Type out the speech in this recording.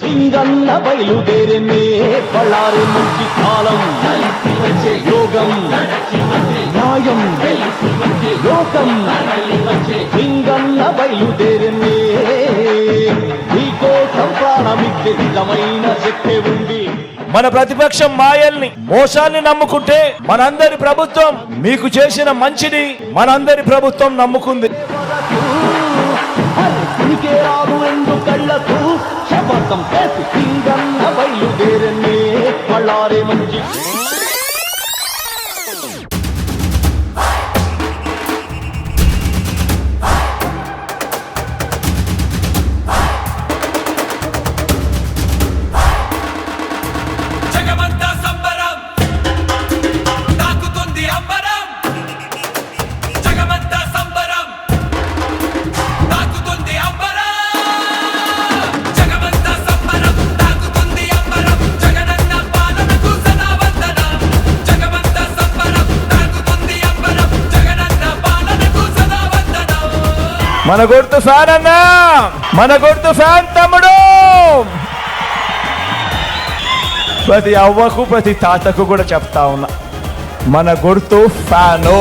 సింగన్న బయలుదేరనే బళ్ళారి మంచి కాలం. యోగం న్యాయం లోకం. సింగన్న బయలుదేరనే నీకోసం ప్రాణమిచ్చే నిజమైన శక్తి ఉంది. మన ప్రతిపక్షం మాయల్ని మోసాన్ని నమ్ముకుంటే మనందరి ప్రభుత్వం మీకు చేసిన మంచిని మనందరి ప్రభుత్వం నమ్ముకుంది. tão perto, sim. మన గుర్తు ఫ్యాన్ మన గుర్తు ఫ్యాన్ తమ్ముడు. ప్రతి అవ్వకు ప్రతి తాతకు కూడా చెప్తా ఉన్నా మన గుర్తు ఫ్యాను.